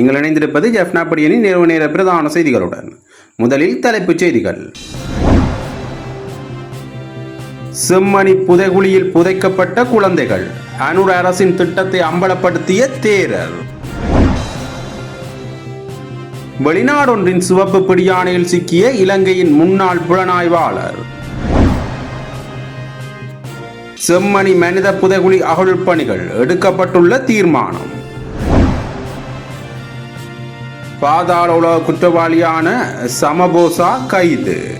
நீங்கள் இணைந்திருப்பது ஜெஃப்னாபடியனின் நேர பிரதான செய்திகளுடன். முதலில் தலைப்புச் செய்திகள். செம்மணி புதைகுழியில் புதைக்கப்பட்ட குழந்தைகள். அனுர் அரசின் திட்டத்தை அம்பலப்படுத்திய தேரர். வெளிநாடொன்றின் சிவப்பு பிடியானையில் சிக்கிய இலங்கையின் முன்னாள் புலனாய்வாளர். செம்மணி மனித புதைகுழி அகழ்வு பணிகள் எடுக்கப்பட்டுள்ள தீர்மானம். பாதாள உலக குற்றவாளியான சமபோசா கைது.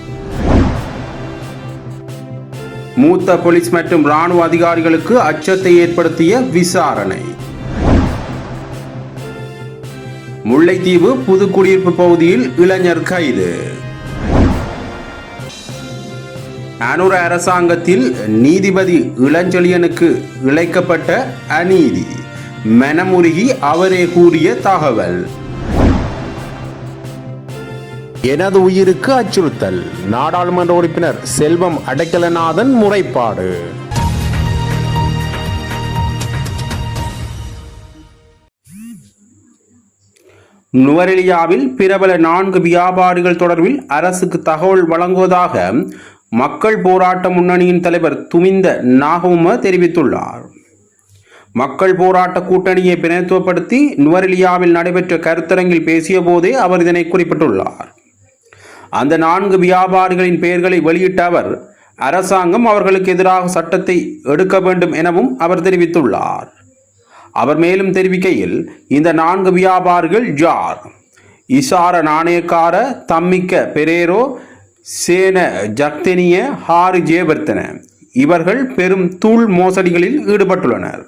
மூத்த போலீஸ் மற்றும் ராணுவ அதிகாரிகளுக்கு அச்சத்தை ஏற்படுத்திய விசாரணை. முல்லைத்தீவு புதுக்குடியிருப்பு பகுதியில் இளைஞர் கைது. அனுர அரசாங்கத்தில் நீதிபதி இளஞ்செழியனுக்கு இழைக்கப்பட்ட அநீதி. மனமுருகி அவரே கூறிய தகவல். எனது உயிருக்கு அச்சுறுத்தல். நாடாளுமன்ற உறுப்பினர் செல்வம் அடைக்கலநாதன் முறைப்பாடு. நுவரெலியாவில் பிரபல நான்கு வியாபாரிகள் தொடர்பில் அரசுக்கு தகவல் வழங்குவதாக மக்கள் போராட்ட முன்னணியின் தலைவர் துமிந்த நாகவும தெரிவித்துள்ளார். மக்கள் போராட்ட கூட்டணியை பிரதித்துவப்படுத்தி நுவரெலியாவில் நடைபெற்ற கருத்தரங்கில் பேசிய போதே அவர் இதனை குறிப்பிட்டுள்ளார். அந்த நான்கு வியாபாரிகளின் பெயர்களை வெளியிட்ட அவர் அரசாங்கம் அவர்களுக்கு எதிராக சட்டத்தை எடுக்க வேண்டும் எனவும் அவர் தெரிவித்துள்ளார். அவர் மேலும் தெரிவிக்கையில் இந்த நான்கு வியாபாரிகள் ஜார் இசார நாணயக்கார தம்மிக்க பெரேரோ சேன ஜக்தெனிய ஹாரி ஜேவர்த்தன. இவர்கள் பெரும் தூள் மோசடிகளில் ஈடுபட்டுள்ளனர்.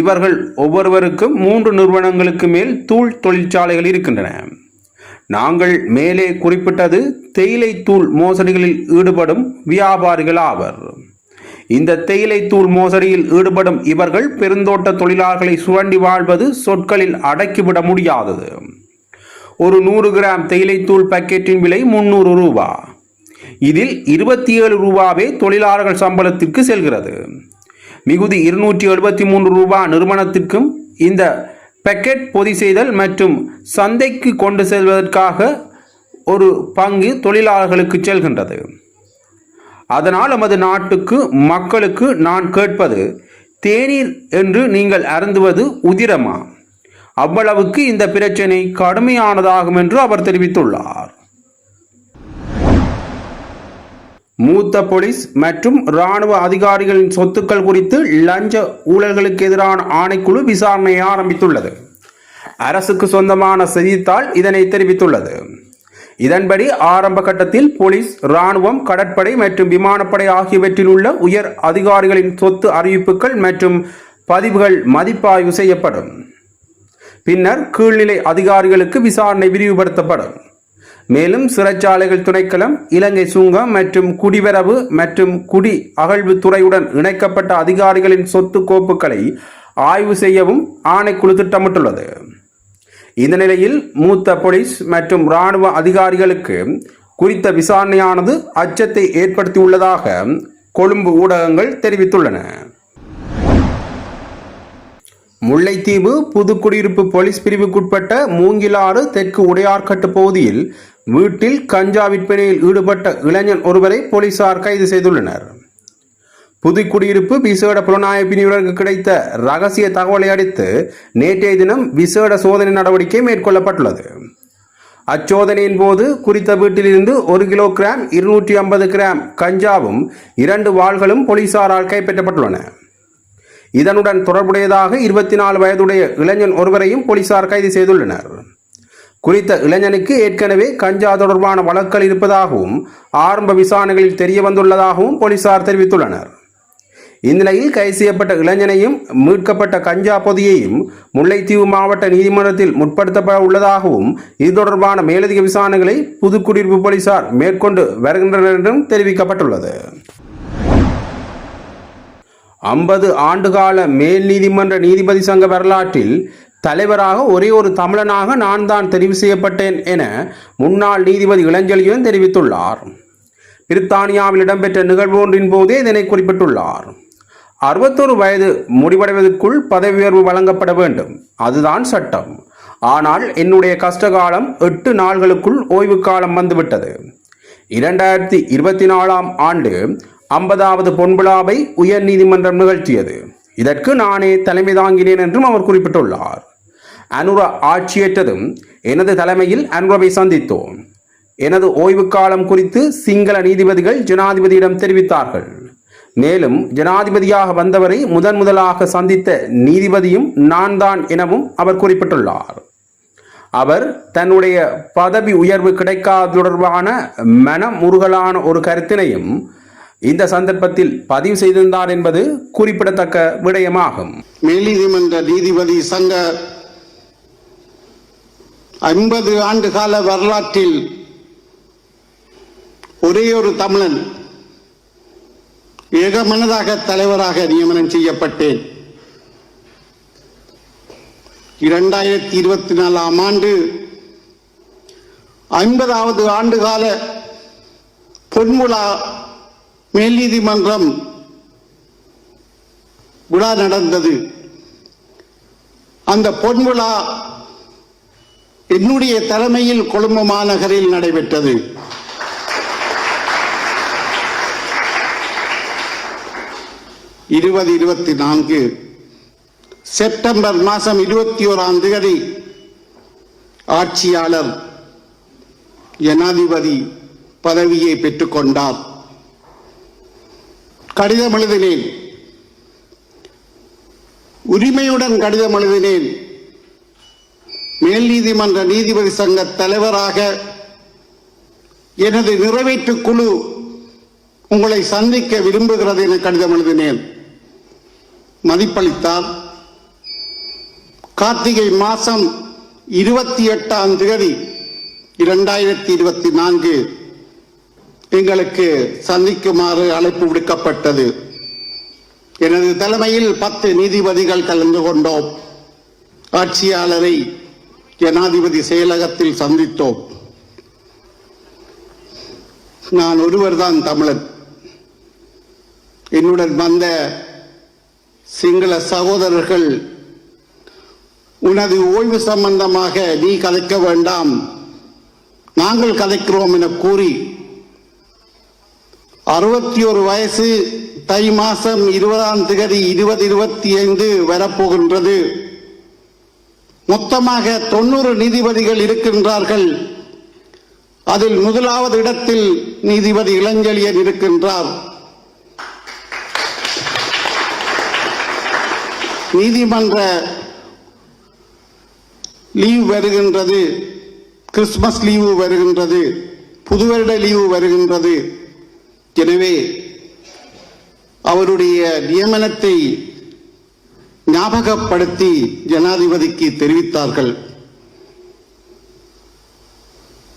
இவர்கள் ஒவ்வொருவருக்கும் மூன்று நிறுவனங்களுக்கு மேல் தூள் தொழிற்சாலைகள் இருக்கின்றன. நாங்கள் மேலே குறிப்பிட்டது தேயிலை தூள் மோசடிகளில் ஈடுபடும் வியாபாரிகள் ஆவர் இந்த தேயிலை தூள் மோசடியில் ஈடுபடும் இவர்கள் பெருந்தோட்ட தொழிலாளர்களை சுரண்டி வாழ்வது சொற்களில் அடக்கிவிட முடியாதது. ஒரு நூறு கிராம் தேயிலை தூள் பாக்கெட்டின் விலை முன்னூறு ரூபா. இதில் இருபத்தி ஏழு ரூபாவே தொழிலாளர்கள் சம்பளத்திற்கு செல்கிறது. மிகுதி இருநூற்றி எழுபத்தி மூன்று ரூபா நிறுவனத்திற்கும் இந்த பேக்கெட் பொதி செய்தல் மற்றும் சந்தைக்கு கொண்டு செல்வதற்காக ஒரு பங்கு தொழிலாளர்களுக்கு செல்கின்றது. அதனால் நமது நாட்டுக்கு மக்களுக்கு நான் கேட்பது தேநீர் என்று நீங்கள் அருந்துவது உதிரமா? அவ்வளவுக்கு இந்த பிரச்சனை கடுமையானதாகும் என்று அவர் தெரிவித்துள்ளார். மூத்த போலீஸ் மற்றும் இராணுவ அதிகாரிகளின் சொத்துக்கள் குறித்து லஞ்ச ஊழல்களுக்கு எதிரான ஆணைக்குழு விசாரணையை ஆரம்பித்துள்ளது. அரசுக்கு சொந்தமான செய்தித்தாள் இதனை தெரிவித்துள்ளது. இதன்படி ஆரம்ப கட்டத்தில் போலீஸ் இராணுவம் கடற்படை மற்றும் விமானப்படை ஆகியவற்றில் உள்ள உயர் அதிகாரிகளின் சொத்து அறிவிப்புகள் மற்றும் பதிவுகள் மதிப்பாய்வு செய்யப்படும். பின்னர் கீழ்நிலை அதிகாரிகளுக்கு விசாரணை விரிவுபடுத்தப்படும். மேலும் சிறைச்சாலைகள் துணைக்களம் இலங்கை சுங்கம் மற்றும் குடிவரவு மற்றும் குடி அகழ்வு துறையுடன் இணைக்கப்பட்ட அதிகாரிகளின் சொத்து கோப்புகளை ஆய்வு செய்யவும் ஆணைக்குழு திட்டமிட்டுள்ளது. இந்த நிலையில் மூத்த போலீஸ் மற்றும் இராணுவ அதிகாரிகளுக்கு குறித்த விசாரணையானது அச்சத்தை ஏற்படுத்தியுள்ளதாக கொழும்பு ஊடகங்கள் தெரிவித்துள்ளன. முல்லைத்தீவு புதுக்குடியிருப்பு போலீஸ் பிரிவுக்குட்பட்ட மூங்கிலாறு தெற்கு உடையார்கட்டு பகுதியில் வீட்டில் கஞ்சா விற்பனையில் ஈடுபட்ட இளைஞன் ஒருவரை போலீசார் கைது செய்துள்ளனர். புதுக்குடியிருப்பு விசேட புலனாய்வு பிரிவினருக்கு கிடைத்த ரகசிய தகவலை அடுத்து நேற்றைய தினம் விசேட சோதனை நடவடிக்கை மேற்கொள்ளப்பட்டுள்ளது. அச்சோதனையின் போது குறித்த வீட்டிலிருந்து ஒரு கிலோ கிராம் இருநூற்றி ஐம்பது கிராம் கஞ்சாவும் இரண்டு வாள்களும் போலீசாரால் கைப்பற்றப்பட்டுள்ளன. இதனுடன் தொடர்புடையதாக இருபத்தி நாலு வயதுடைய இளைஞன் ஒருவரையும் போலீசார் கைது செய்துள்ளனர். குறித்த இளைஞனுக்கு ஏற்கனவே கஞ்சா தொடர்பான வழக்கல் இருப்பதாகவும் ஆரம்ப விசாரணைகளில் தெரிய வந்துள்ளதாகவும் போலீசார் தெரிவித்துள்ளனர். இந்நிலையில் கைது செய்யப்பட்ட இளைஞனையும் மீட்கப்பட்ட கஞ்சா பொதியையும் முல்லைத்தீவு மாவட்ட நீதிமன்றத்தில் முற்படுத்தப்பட உள்ளதாகவும் இது தொடர்பான மேலதிக விசாரணைகளை புதுக்குடியிருப்பு போலீசார் மேற்கொண்டு வருகின்றனர் என்றும் தெரிவிக்கப்பட்டுள்ளது. ஐம்பது ஆண்டுகால மேல் நீதிமன்ற நீதிபதி சங்க வரலாற்றில் தலைவராக ஒரே ஒரு தமிழனாக நான் தான் தெரிவு செய்யப்பட்டேன் என முன்னாள் நீதிபதி இளஞ்செழியன் தெரிவித்துள்ளார். பிரித்தானியாவில் இடம்பெற்ற நிகழ்வு ஒன்றின் போதே இதனை குறிப்பிட்டுள்ளார். அறுபத்தொரு வயது முடிவடைவதற்குள் பதவி உயர்வு வழங்கப்பட வேண்டும். அதுதான் சட்டம். ஆனால் என்னுடைய கஷ்டகாலம் எட்டு நாள்களுக்குள் ஓய்வு காலம் வந்துவிட்டது. இரண்டாயிரத்தி இருபத்தி நாலாம் ஆண்டு ஐம்பதாவது பொன்விழாவை உயர்நீதிமன்றம் நிகழ்த்தியது. இதற்கு நானே தலைமை தாங்கினேன் என்றும் அவர் குறிப்பிட்டுள்ளார். அனுரா ஆட்சியேற்றதும் எனது தலைமையில் அனுரவை சந்தித்தோம். எனது ஓய்வு காலம் குறித்து சிங்கள நீதிபதிகள் ஜனாதிபதியிடம் தெரிவித்தார்கள். மேலும் ஜனாதிபதியாக வந்தவரை முதன் முதலாக சந்தித்த நீதிபதியும் நான் தான் எனவும் அவர் குறிப்பிட்டுள்ளார். அவர் தன்னுடைய பதவி உயர்வு கிடைக்காத தொடர்பான மனமுருகலான ஒரு கருத்தினையும் இந்த சந்தர்ப்பத்தில் பதிவு செய்திருந்தார் என்பது குறிப்பிடத்தக்க விடயமாகும். மேல்நீதிமன்ற நீதிபதி சங்க ஐம்பது ஆண்டு கால வரலாற்றில் ஒரே ஒரு தமிழன் ஏகமனதாக தலைவராக நியமனம் செய்யப்பட்டேன். இரண்டாயிரத்தி இருபத்தி நாலாம் ஆண்டு ஐம்பதாவது ஆண்டு கால பொன்முலா மேல் நீதிமன்றம் விழா நடந்தது. அந்த பொன்விழா என்னுடைய தலைமையில் கொழும்பு மாநகரில் நடைபெற்றது. இருபது இருபத்தி நான்கு செப்டம்பர் மாதம் இருபத்தி ஓராம் தேதி ஆட்சியாளர் ஜனாதிபதி பதவியை பெற்றுக்கொண்டார். கடிதம் எழுதினேன். உரிமையுடன் கடிதம் எழுதினேன். மேல் நீதிமன்ற நீதிபதி சங்க தலைவராக எனது நிறைவேற்று குழு உங்களை சந்திக்க விரும்புகிறது என கடிதம் எழுதினேன். மதிப்பளித்தார் கார்த்திகை மாதம் இருபத்தி எட்டாம் தேதி இரண்டாயிரத்தி இருபத்தி நான்கு எங்களுக்கு சந்திக்குமாறு அழைப்பு விடுக்கப்பட்டது. எனது தலைமையில் பத்து நீதிபதிகள் கலந்து கொண்டோம். ஆட்சியாளரை ஜனாதிபதி செயலகத்தில் சந்தித்தோம். நான் ஒருவர்தான் தமிழன். என்னுடன் வந்த சிங்கள சகோதரர்கள் உனது ஓய்வு சம்பந்தமாக நீ கதைக்க வேண்டாம் நாங்கள் கதைக்கிறோம் என கூறி அறுபத்தி ஒரு வயசு தை மாசம் இருபதாம் திகதி இருபது இருபத்தி ஐந்து வரப்போகின்றது. மொத்தமாக தொண்ணூறு நீதிபதிகள் இருக்கின்றார்கள். அதில் முதலாவது இடத்தில் நீதிபதி இளஞ்செழியன் இருக்கின்றார். நீதிமன்ற லீவ் வருகின்றது. கிறிஸ்துமஸ் லீவு வருகின்றது. புதுவருட லீவு வருகின்றது. எனவே அவருடைய நியமனத்தை ஞாபகப்படுத்தி ஜனாதிபதிக்கு தெரிவித்தார்கள்.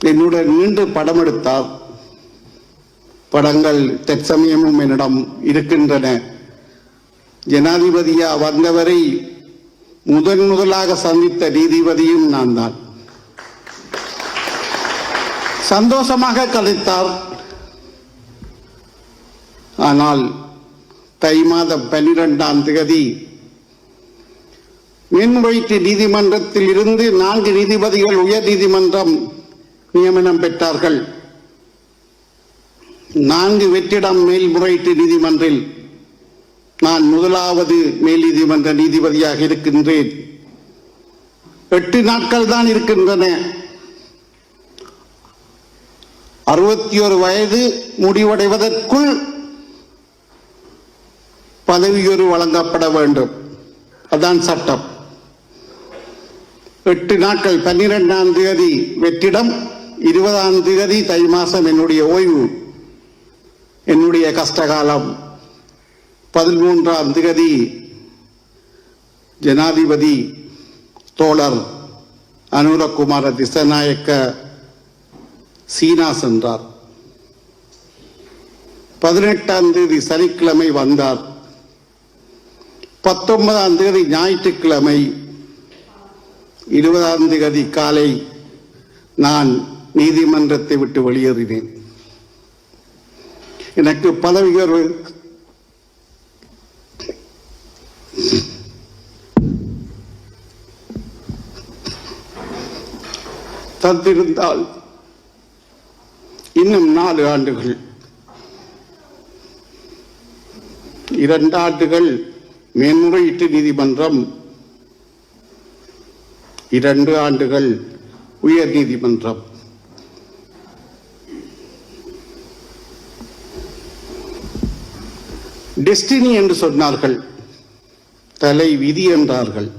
என்னுடன் நின்று படம் எடுத்தார் படங்கள் தற்சமயமும் என்னிடம் இருக்கின்றன. ஜனாதிபதியா வந்தவரை முதன் முதலாக சந்தித்த நீதிபதியும் நான் தான் சந்தோஷமாக கதைத்தார். ஆனால் தை மாதம் பன்னிரெண்டாம் தேதி மேன்முறையீட்டு நீதிமன்றத்தில் இருந்து நான்கு நீதிபதிகள் உயர் நீதிமன்றம் நியமனம் பெற்றார்கள். நான்கு வெற்றிடம் மேல்முறையீட்டு நீதிமன்றில் நான் முதலாவது மேல் நீதிமன்ற நீதிபதியாக இருக்கின்றேன். எட்டு நாட்கள் தான் இருக்கின்றன. அறுபத்தி ஒரு வயது முடிவடைவதற்குள் பதவியொரு வழங்கப்பட வேண்டும். அதான் சட்டம். எட்டு நாட்கள் பன்னிரெண்டாம் தேதி வெற்றிடம் இருபதாம் தேதி தை மாசம் என்னுடைய ஓய்வு என்னுடைய கஷ்டகாலம். பதிமூன்றாம் தேதி ஜனாதிபதி தோழர் அனுரகுமார திசநாயக்க சீனா சென்றார். பதினெட்டாம் தேதி சனிக்கிழமை வந்தார். பத்தொன்பதாம் தேதி ஞாயிற்றுக்கிழமை இருபதாம் தேதி காலை நான் நீதிமன்றத்தை விட்டு வெளியேறினேன். எனக்கு பதவி உயர்வு தந்திருந்தால் இன்னும் நாலு ஆண்டுகள். இரண்டு ஆண்டுகள் மேன்முறையீட்டு நீதிமன்றம் இரண்டு ஆண்டுகள் உயர் நீதிமன்றம். டெஸ்டினி என்று சொன்னார்கள். தலை விதி என்றார்கள்.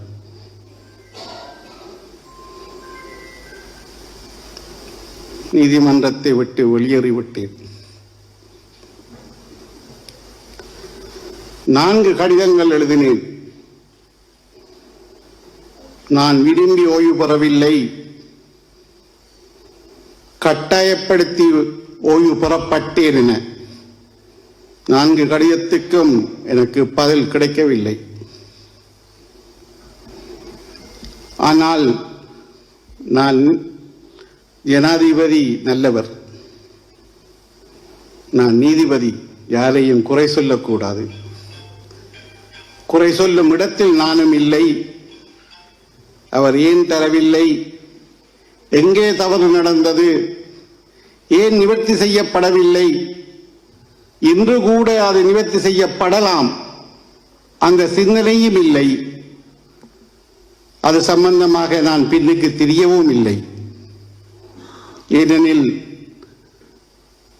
நீதிமன்றத்தை விட்டு வெளியேறிவிட்டேன். நான்கு கடிதங்கள் எழுதினேன். நான் விரும்பி ஓய்வு பெறவில்லை. கட்டாயப்படுத்தி ஓய்வு பெறப்பட்டேன் என நான்கு கடிதத்துக்கும் எனக்கு பதில் கிடைக்கவில்லை. ஆனால் நான் ஜனாதிபதி நல்லவர். நான் நீதிபதி யாரையும் குறை சொல்லக்கூடாது. குறை சொல்லும் இடத்தில் நானும் இல்லை. அவர் ஏன் தரவில்லை? எங்கே தவறு நடந்தது? ஏன் நிவர்த்தி செய்யப்படவில்லை? இன்று கூட அது நிவர்த்தி செய்யப்படலாம். அந்த சிந்தனையும் இல்லை. அது சம்பந்தமாக நான் பின்னுக்கு தெரியவும் இல்லை. ஏனெனில்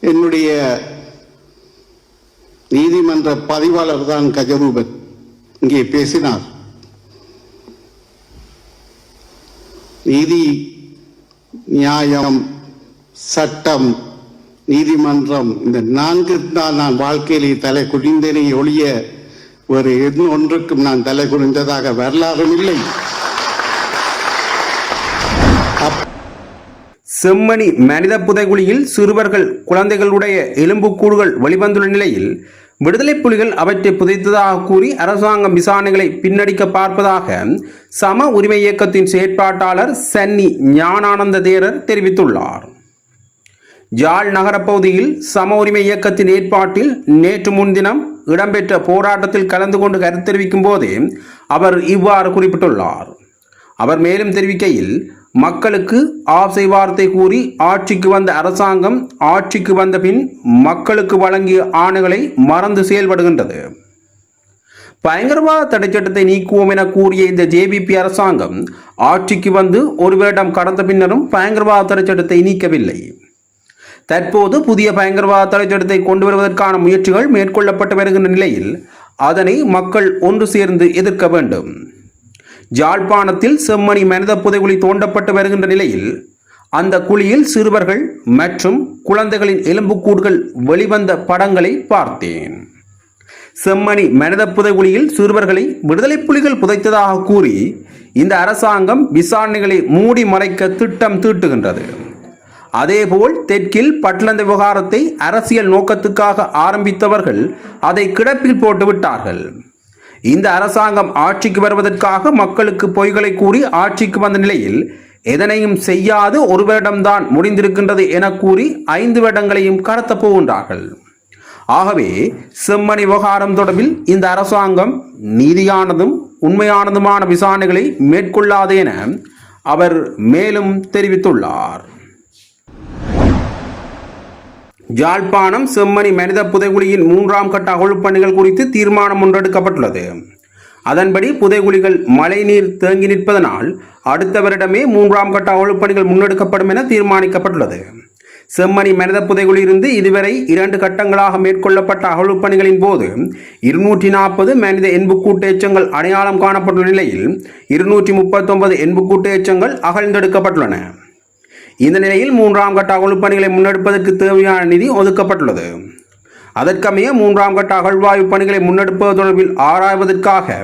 என்னுடைய நீதிமன்ற பதிவாளர் தான் கஜரூபன். இங்கே பேசினார். நீதி நியாயம் சட்டம் நீதிமன்றம் இந்த நான்கு தான் நான் வாழ்க்கையிலே தலை குடிந்தேனே ஒழிய ஒரு எந்த ஒன்றுக்கும் நான் தலை குனிந்ததாக வரலாறும் இல்லை. செம்மணி மனித புதைகுழியில் சிறுவர்கள் குழந்தைகளுடைய எலும்புக்கூடுகள் வெளிவந்துள்ள நிலையில் விடுதலை புலிகள் அவற்றை புதைத்ததாக கூறி அரசாங்கம் விசாரணைகளை பின்னடிக்க பார்ப்பதாக சம உரிமை இயக்கத்தின் செயற்பாட்டாளர் சன்னி ஞானானந்த தேரர் தெரிவித்துள்ளார். யாழ் நகரப்பகுதியில் சம உரிமை இயக்கத்தின் ஏற்பாட்டில் நேற்று முன்தினம் இடம்பெற்ற போராட்டத்தில் கலந்து கொண்டு கருத்து தெரிவிக்கும் போதே அவர் இவ்வாறு குறிப்பிட்டுள்ளார். அவர் மேலும் தெரிவிக்கையில் மக்களுக்கு ஆசை வார்த்தை கூறி ஆட்சிக்கு வந்த அரசாங்கம் ஆட்சிக்கு வந்த பின் மக்களுக்கு வழங்கிய ஆணைகளை மறந்து செயல்படுகின்றது. பயங்கரவாத தடைச்சட்டத்தை நீக்குவோம் என கூறிய இந்த ஜேபிபி அரசாங்கம் ஆட்சிக்கு வந்து ஒரு வருடம் கடந்த பின்னரும் பயங்கரவாத தடைச்சட்டத்தை நீக்கவில்லை. தற்போது புதிய பயங்கரவாத தடைச்சட்டத்தை கொண்டு வருவதற்கான முயற்சிகள் மேற்கொள்ளப்பட்டு வருகின்ற நிலையில் அதனை மக்கள் ஒன்று சேர்ந்து எதிர்க்க வேண்டும். ஜாழ்ப்பாணத்தில் செம்மணி மனித புதைகுழி தோண்டப்பட்டு வருகின்ற நிலையில் அந்த குழியில் சிறுவர்கள் மற்றும் குழந்தைகளின் எலும்புக்கூடுகள் வெளிவந்த படங்களை பார்த்தேன். செம்மணி மனித புதைகுழியில் சிறுவர்களை விடுதலை புலிகள் புதைத்ததாக கூறி இந்த அரசாங்கம் விசாரணைகளை மூடி மறைக்க திட்டம் தீட்டுகின்றது. அதேபோல் தெற்கில் பட்லந்த விவகாரத்தை அரசியல் நோக்கத்துக்காக ஆரம்பித்தவர்கள் அதை கிடப்பில் போட்டு விட்டார்கள் இந்த அரசாங்கம் ஆட்சிக்கு வருவதற்காக மக்களுக்கு பொய்களை கூறி ஆட்சிக்கு வந்த நிலையில் எதனையும் செய்யாது ஒரு வருடம்தான் முடிந்திருக்கின்றது என கூறி ஐந்து வருடங்களையும் கடத்த போகின்றார்கள். ஆகவே செம்மணி விவகாரம் தொடர்பில் இந்த அரசாங்கம் நீதியானதும் உண்மையானதுமான விசாரணைகளை மேற்கொள்ளாது என அவர் மேலும் தெரிவித்துள்ளார். யாழ்ப்பாணம் செம்மணி மனித புதைகுழியின் மூன்றாம் கட்ட அகழ்ப்பணிகள் குறித்து தீர்மானம் ஒன்றெடுக்கப்பட்டுள்ளது. அதன்படி புதைகுழிகள் மழைநீர் தேங்கி நிற்பதனால் அடுத்த வருடமே மூன்றாம் கட்ட அகழ்ப்பணிகள் முன்னெடுக்கப்படும் என தீர்மானிக்கப்பட்டுள்ளது. செம்மணி மனித புதைகுழியிலிருந்து இதுவரை இரண்டு கட்டங்களாக மேற்கொள்ளப்பட்ட அகழ்வுப்பணிகளின் போது இருநூற்றி நாற்பது மனித எண்புக்கூட்டு எச்சங்கள் அடையாளம் காணப்பட்டுள்ள நிலையில் இருநூற்றி முப்பத்தொன்பது எண்புக்கூட்டு எச்சங்கள் அகழ்ந்தெடுக்கப்பட்டுள்ளன. இந்த நிலையில் மூன்றாம் கட்ட அகழ்வுப்பணிகளை முன்னெடுப்பதற்கு தேவையான நிதி ஒதுக்கப்பட்டுள்ளது. அதற்கமைய மூன்றாம் கட்ட அகழ்வாய்வு பணிகளை முன்னெடுப்பது தொடர்பில் ஆராய்வதற்காக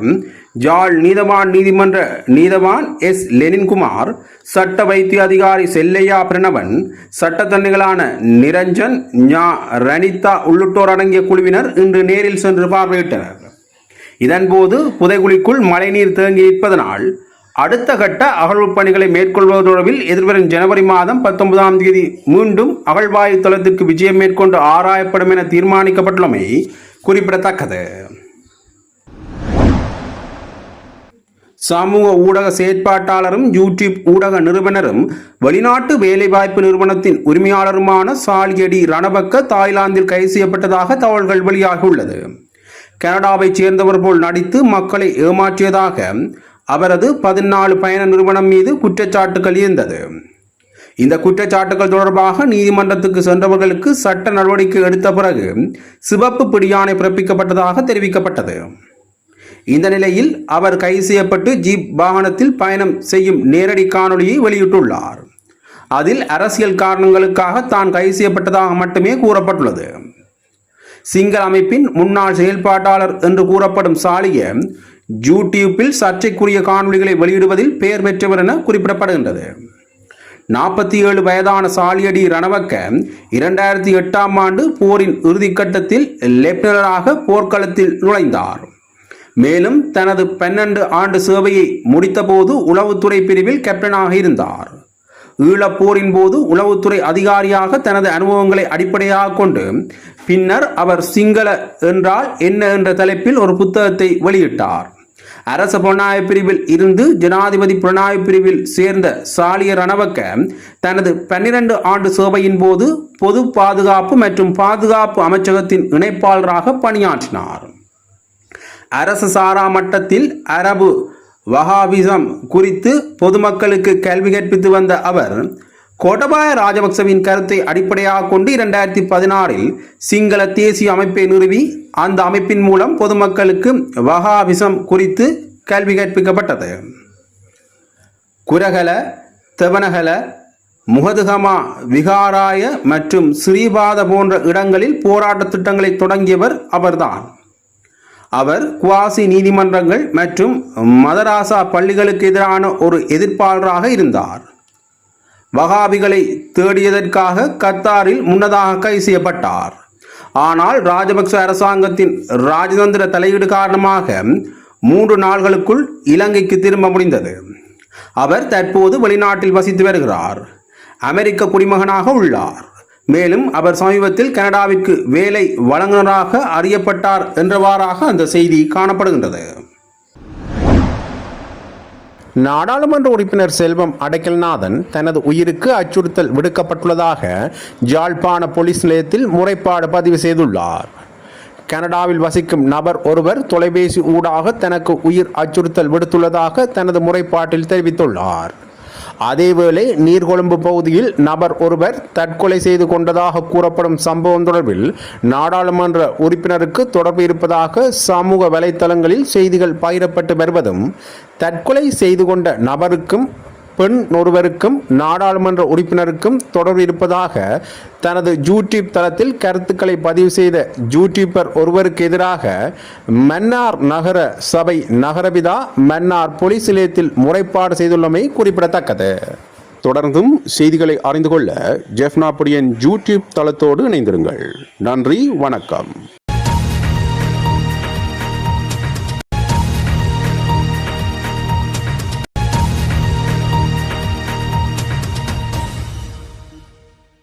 ஜாழ் நீதவான் நீதிமன்ற நீதவான் எஸ். லெனின்குமார் சட்ட வைத்திய அதிகாரி செல்லையா பிரணவன் சட்டத்தன்னிகளான நிரஞ்சன் ஞா. ரணிதா உள்ளிட்டோர் அடங்கிய குழுவினர் இன்று நேரில் சென்று பார்வையிட்டனர். இதன்போது புதைகுழிக்குள் மழைநீர் தேங்கி நிற்பதனால் அடுத்த கட்ட அகழ்வுப் பணிகளை மேற்கொள்வது தொடர்பில் எதிர்வரும் ஜனவரி மாதம் பத்தொன்பதாம் தேதி மீண்டும் அகழ்வாயு தளத்திற்கு விஜயம் மேற்கொண்டு ஆராயப்படும் என தீர்மானிக்கப்பட்டுள்ளமை குறிப்பிடத்தக்கது. சமூக ஊடக செயற்பாட்டாளரும் யூடியூப் ஊடக நிறுவனரும் வெளிநாட்டு வேலைவாய்ப்பு நிறுவனத்தின் உரிமையாளருமான சாலியடி ரணபக்க தாய்லாந்தில் கைது செய்யப்பட்டதாக தகவல்கள் வெளியாகியுள்ளது. கனடாவைச் சேர்ந்தவர் போல் நடித்து மக்களை ஏமாற்றியதாக அவரது பதினாலு பயண நிறுவனம் மீது குற்றச்சாட்டுகள் இருந்தது. இந்த குற்றச்சாட்டுகள் தொடர்பாக நீதிமன்றத்துக்கு சென்றவர்களுக்கு சட்ட நடவடிக்கை எடுத்த பிறகு சிவப்பு பிடியாணை பிறப்பிக்கப்பட்டதாக தெரிவிக்கப்பட்டது. இந்த நிலையில் அவர் கைது செய்யப்பட்டு ஜீப் வாகனத்தில் பயணம் செய்யும் நேரடி காணொளியை வெளியிட்டுள்ளார். அதில் அரசியல் காரணங்களுக்காக தான் கைது செய்யப்பட்டதாக மட்டுமே கூறப்பட்டுள்ளது. சிங்கள அமைப்பின் முன்னாள் செயல்பாட்டாளர் என்று கூறப்படும் சாலிய யூடியூப்பில் சர்ச்சைக்குரிய காணொளிகளை வெளியிடுவதில் பெயர் பெற்றவர் என குறிப்பிடப்படுகின்றது. நாற்பத்தி ஏழு வயதான சாலியடி ரணவக்க இரண்டாயிரத்தி எட்டாம் ஆண்டு போரின் இறுதிக்கட்டத்தில் லெப்டினராக போர்க்களத்தில் நுழைந்தார். மேலும் தனது பன்னெண்டு ஆண்டு சேவையை முடித்தபோது உளவுத்துறை பிரிவில் கேப்டனாக இருந்தார். ஈழப்போரின் போது உளவுத்துறை அதிகாரியாக தனது அனுபவங்களை அடிப்படையாக கொண்டு பின்னர் அவர் சிங்கள என்றால் என்ன என்ற தலைப்பில் ஒரு புத்தகத்தை வெளியிட்டார். அரச புலனாய்வு பிரிவில் இருந்து ஜனாதிபதி புலனாய்வு பிரிவில் சேர்ந்த சாலிய ரணவக்க தனது பன்னிரண்டு ஆண்டு சேவையின் போது பொது பாதுகாப்பு மற்றும் பாதுகாப்பு அமைச்சகத்தின் இணைப்பாளராக பணியாற்றினார். அரசு சாரா மட்டத்தில் அரபு வஹாபிசம் குறித்து பொதுமக்களுக்கு கேள்வி கற்பித்து வந்த அவர் கோட்டபாய ராஜபக்சவின் கருத்தை அடிப்படையாக கொண்டு இரண்டாயிரத்தி பதினாறில் சிங்கள தேசிய அமைப்பை நிறுவி அந்த அமைப்பின் மூலம் பொதுமக்களுக்கு வஹாபிசம் குறித்து கல்வி கற்பிக்கப்பட்டது குரகல தெவனகல முகதுகமா விகாராய மற்றும் ஸ்ரீபாத போன்ற இடங்களில் போராட்ட திட்டங்களை தொடங்கியவர் அவர்தான். அவர் குவாசி நீதிமன்றங்கள் மற்றும் மதராசா பள்ளிகளுக்கு எதிரான ஒரு எதிர்ப்பாளராக இருந்தார். வகாபிகளை தேடியதற்காக கத்தாரில் முன்னதாக கைது செய்யப்பட்டார். ஆனால் ராஜபக்ச அரசாங்கத்தின் ராஜதந்திர தலையீடு காரணமாக மூன்று நாள்களுக்குள் இலங்கைக்கு திரும்ப முடிந்தது. அவர் தற்போது வெளிநாட்டில் வசித்து வருகிறார். அமெரிக்க குடிமகனாக உள்ளார். மேலும் அவர் சமீபத்தில் கனடாவிற்கு வேலை வழங்குநராக அறியப்பட்டார் என்றவாறாக அந்த செய்தி காணப்படுகின்றது. நாடாளுமன்ற உறுப்பினர் செல்வம் அடைக்கல்நாதன் தனது உயிருக்கு அச்சுறுத்தல் விடுக்கப்பட்டுள்ளதாக ஜாழ்ப்பாண போலீஸ் நிலையத்தில் முறைப்பாடு பதிவு செய்துள்ளார். கனடாவில் வசிக்கும் நபர் ஒருவர் தொலைபேசி ஊடாக தனக்கு உயிர் அச்சுறுத்தல் விடுத்துள்ளதாக தனது முறைப்பாட்டில் தெரிவித்துள்ளார். அதேவேளை நீர்கொழும்பு பகுதியில் நபர் ஒருவர் தற்கொலை செய்து கொண்டதாக கூறப்படும் சம்பவம் தொடர்பில் நாடாளுமன்ற உறுப்பினருக்கு தொடர்பு இருப்பதாக சமூக வலைத்தளங்களில் செய்திகள் பகிரப்பட்டு வருவதும் தற்கொலை செய்து கொண்ட நபருக்கும் பெண் ஒருவருக்கும் நாடாளுமன்ற உறுப்பினருக்கும் தொடர்பு இருப்பதாக தனது யூடியூப் தளத்தில் கருத்துக்களை பதிவு செய்த யூடியூபர் ஒருவருக்கு எதிராக மன்னார் நகர சபை நகரபிதா மன்னார் போலீஸ் நிலையத்தில் முறைப்பாடு செய்துள்ளமை குறிப்பிடத்தக்கது. தொடர்ந்தும் செய்திகளை அறிந்து கொள்ள ஜெஃப்னாபுடியின் யூடியூப் தளத்தோடு இணைந்திருங்கள். நன்றி வணக்கம்.